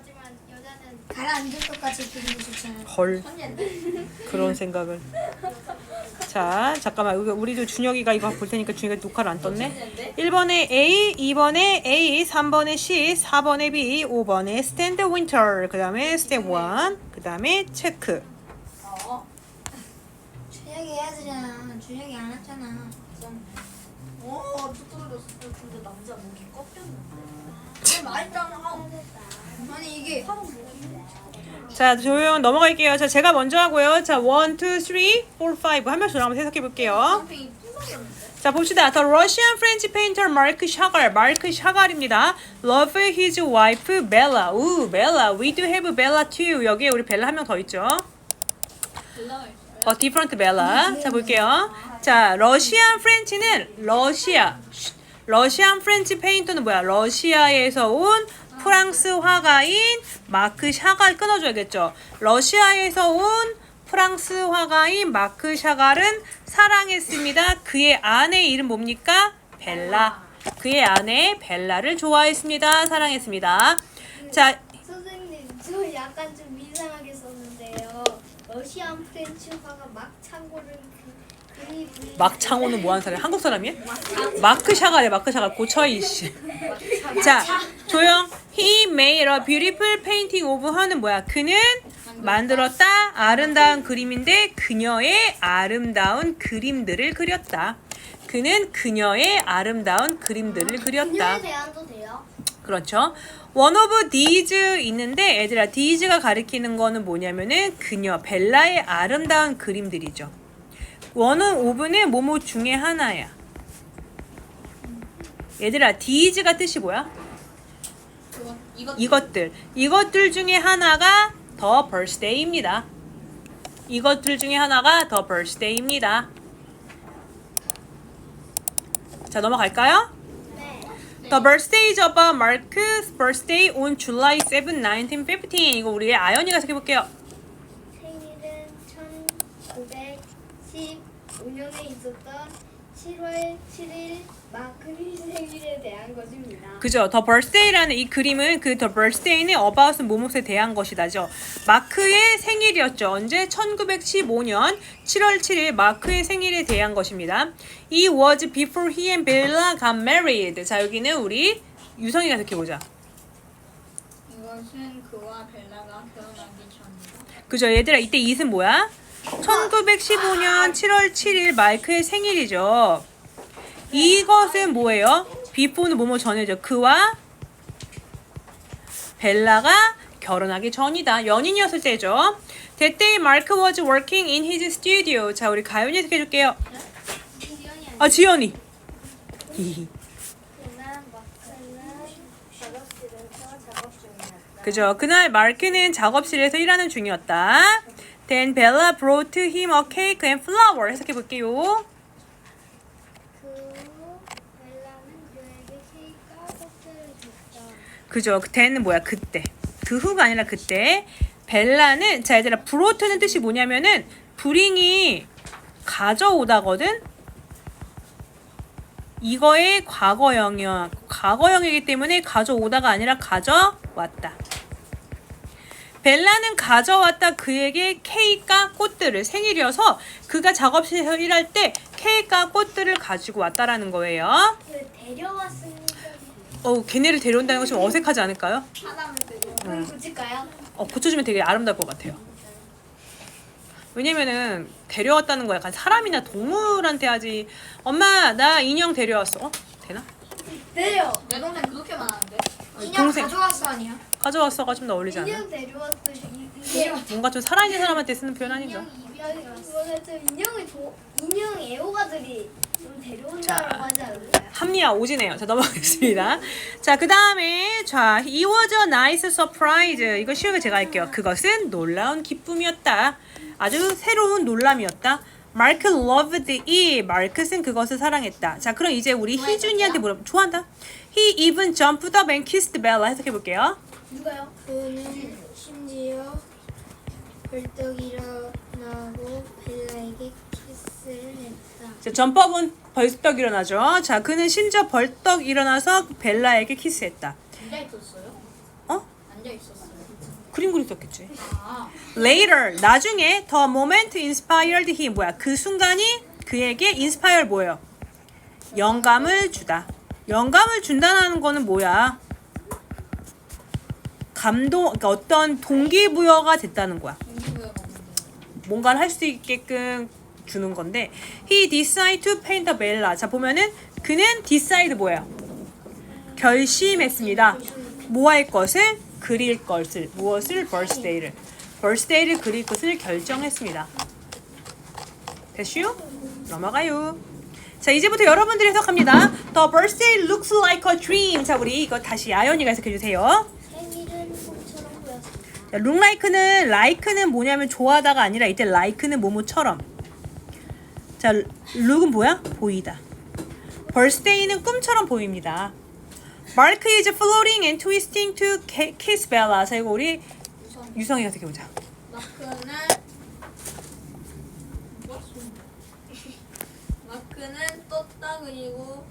하지만 여자는 가라앉을 것까지 게 좋잖아요. 헐 그런 생각을. 자 잠깐만 우리- 우리도 준혁이가 이거 볼 테니까 준혁이 녹화를 안 떴네. 1번에 A, 2번에 A, 3번에 C, 4번에 B, 5번에 stand winter. 그 다음에 step 1. 그 다음에 체크. 어. 준혁이 해야 되잖아. 준혁이 안 했잖아. 오, 또 떨어졌어. 근데 남자 목이 꺾였는데. 말짱 아니 이게 자 조용 넘어갈게요. 자 제가 먼저 하고요. 자 1, 2, 3, 4, 5한 명씩 한번 해석해 볼게요. 자 봅시다. The Russian French painter Mark Chagall, 마르크 샤갈입니다. Love his wife Bella. 우 Bella. We do have Bella too. 여기에 우리 벨라 한 명 더 있죠. 어, different Bella. 자 볼게요. 자 러시안 프렌치는 러시아. 러시안 프렌치 페인터는 뭐야? 러시아에서 온 프랑스 화가인 마크 샤갈 끊어줘야겠죠. 러시아에서 온 프랑스 화가인 마크 샤갈은 사랑했습니다. 그의 아내 이름 뭡니까? 벨라. 그의 아내 벨라를 좋아했습니다. 사랑했습니다. 자, 선생님 저 약간 좀 이상하게 썼는데요. 러시안 프렌치 화가 막창고를 그, 그리 막창호는 뭐 하는 사람이야? 한국 사람이야? 마크 샤갈이야, 마크 샤갈. 고쳐이 씨. 자, 조용. He made a beautiful painting of her는 뭐야? 그는 만들었다. 아름다운 그림인데 그녀의 아름다운 그림들을 그렸다. 그는 그녀의 아름다운 그림들을 그렸다. 그녀에 대한도 돼요. 그렇죠. One of these 있는데 얘들아 these가 가리키는 거는 뭐냐면은 그녀 벨라의 아름다운 그림들이죠. 원은 오브는 뭐뭐 중에 하나야. 얘들아 these가 뜻이 뭐야? 이것들 이것들 중에 하나가 더 birthday입니다. 이것들 중에 하나가 더 birthday입니다. 자 넘어갈까요? 네. The birthday about Mark's birthday on July 7, 1915. 이거 우리 아연이가 해볼게요. 생일은 1915년에 있었던 7월 7일 마크리 생일에 대한 것입니다. 그죠? The birthday라는 이 그림은 그 The birthday는 about은 뭐뭇에 대한 것이다죠. 마크의 생일이었죠. 언제? 1915년 7월 7일 마크의 생일에 대한 것입니다. It was before he and Bella got married. 자 여기는 우리 유성이가 해보자. 이것은 그와 벨라가 결혼하기 전이다. 그죠? 얘들아 이때 이은 뭐야? 1915년 7월 7일 마이크의 생일이죠. 이것은 뭐예요? 비포는 뭐뭐 전이죠. 그와 벨라가 결혼하기 전이다. 연인이었을 때죠. That day Mark was working in his studio. 자, 우리 가연이 해석해줄게요. 아, 지연이. 그죠. 그날 마크는 작업실에서 일하는 중이었다. Then Bella brought him a cake and flower. 그 꽃들을 줬다. 그죠. 그때는 뭐야? 그때. 그 후가 아니라 그때. 벨라는 자 얘들아 브로트는 뜻이 뭐냐면은 브링이 가져오다거든. 이거의 과거형이야. 과거형이기 때문에 가져오다가 아니라 가져왔다. 벨라는 가져왔다 그에게 케이크와 꽃들을 생일이어서 그가 작업실에서 일할 때 케이크와 꽃들을 가지고 왔다라는 거예요. 그 데려왔습니다. 어우 걔네를 데려온다는 것이 좀 어색하지 않을까요? 그럼 고칠까요? 어, 고쳐주면 되게 아름다울 것 같아요. 왜냐면은 데려왔다는 거 약간 사람이나 동물한테 하지. 엄마 나 인형 데려왔어. 어? 되나? 데려. 내 동생 그렇게 많은데. 인형 동생. 가져왔어 아니야? 가져왔어가 좀더 어울리지 않아? 인형 데려왔어. 이- 이게 뭔가 좀 살아있는 사람한테 쓰는 표현 아니죠? 인형 이별이 그거는 좀 인형을 조 인형 애호가들이 좀 데려온다고 자. 하지 않을까요? 합리화 오지네요. 자 넘어가겠습니다. 자 그 다음에 자 it was a nice surprise. 이거 쉬우게 제가 할게요. 그것은 놀라운 기쁨이었다. 아주 새로운 놀람이었다. 마크 loved it. 마크는 그것을 사랑했다. 자 그럼 이제 우리 희준이한테 물어. 좋아한다. He even jumped up and kissed Bella. 해석해 볼게요. 누가요? 그는 심지어 벌떡 일어나고 벨라에게 키스를 했다. 자, 전법은 벌떡 일어나죠. 자, 그는 심지어 벌떡 일어나서 벨라에게 키스했다. 앉아 있었어요? 어? 그림 그렸었겠지. 아, Later 나중에 the moment inspired him 뭐야? 그 순간이 그에게 inspire 뭐예요? 영감을 주다. 영감을 준다는 거는 뭐야? 감동, 그러니까 어떤 동기부여가 됐다는 거야. 뭔가를 할 수 있게끔 주는 건데 he decided to paint the bella. 자 보면은 그는 decide 뭐예요? 결심했습니다. 뭐할 것을 그릴 것을 무엇을 birthday를 birthday를 그릴 것을 결정했습니다. 됐슈? 넘어가요. 자 이제부터 여러분들이 해석합니다. The birthday looks like a dream. 자 우리 이거 다시 아연이가 해석해 주세요. 자, look like는 like는 뭐냐면 좋아하다가 아니라 이때 like는 뭐뭐처럼. 자, look은 뭐야? 보이다. birthday는 꿈처럼 보입니다. Mark is floating and twisting to ki- kiss Bella. 자, 이거 우리 우선 유성이 어떻게 보자. 마크는 마크는 떴다 그리고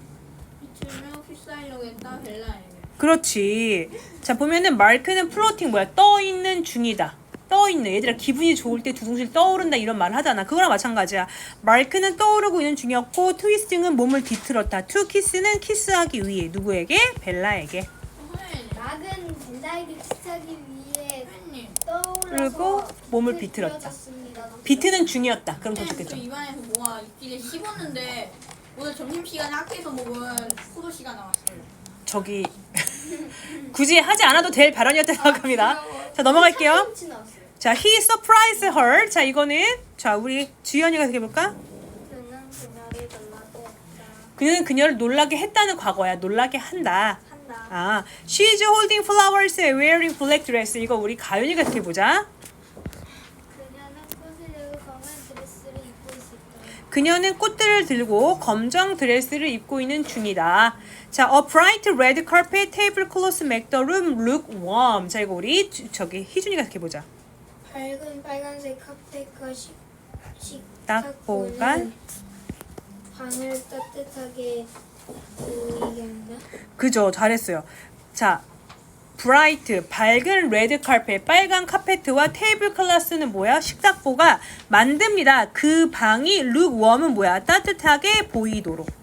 비추면 휩싸이려고 했다 벨라에게. 그렇지. 자, 보면은 마크는 플로팅 뭐야? 떠 있는 중이다. 떠 있는 얘들아 기분이 좋을 때 두둥실 떠오른다 이런 말을 하잖아. 그거랑 마찬가지야. 마크는 떠오르고 있는 중이었고 트위스팅은 몸을 뒤틀었다. 투 키스는 키스하기 위해 누구에게? 벨라에게. 낙은 벨라에게 키스하기 위해 그리고 몸을 비틀었다. 비트는 중이었다. 그럼 더저 좋겠죠. 입안에서 뭐가 입길래 씹었는데 오늘 점심 시간에 학교에서 먹은 포도 씨가 나왔어요. 저기 굳이 하지 않아도 될 발언이었다고 생각합니다. 자 넘어갈게요. 자, he surprised her. 자, 이거는 자 우리 주연이가 어떻게 볼까? 그는 그녀를 놀라게 했다. 그녀는 그녀를 놀라게 했다는 과거야. 놀라게 한다. 한다. 아, she's holding flowers and wearing black dress. 이거 우리 가연이가 어떻게 보자. 그녀는 꽃을 들고 검은 드레스를 입고 있었다. 그녀는 꽃들을 들고 검정 드레스를 입고 있는 중이다. 자, a bright red carpet tablecloth make the room look warm. 자, 이거 우리 주- 저기 희준이가 어떻게 보자. 밝은 빨간색 카페가 식, 식탁보가 방을 따뜻하게 보이게 한다. 그죠, 잘했어요. 자, 브라이트, 밝은 레드 카펫, 빨간 카페트와 테이블 클라스는 뭐야? 식탁보가 만듭니다. 그 방이 룩 웜은 뭐야? 따뜻하게 보이도록.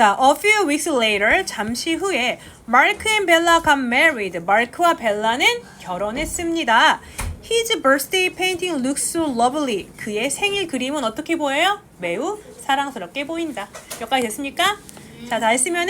자, a few weeks later, 잠시 후에 마크 and 벨라 got married. 마크와 벨라는 결혼했습니다. His birthday painting looks so lovely. 그의 생일 그림은 어떻게 보여요? 매우 사랑스럽게 보인다. 여기까지 됐습니까? 자, 다 했으면은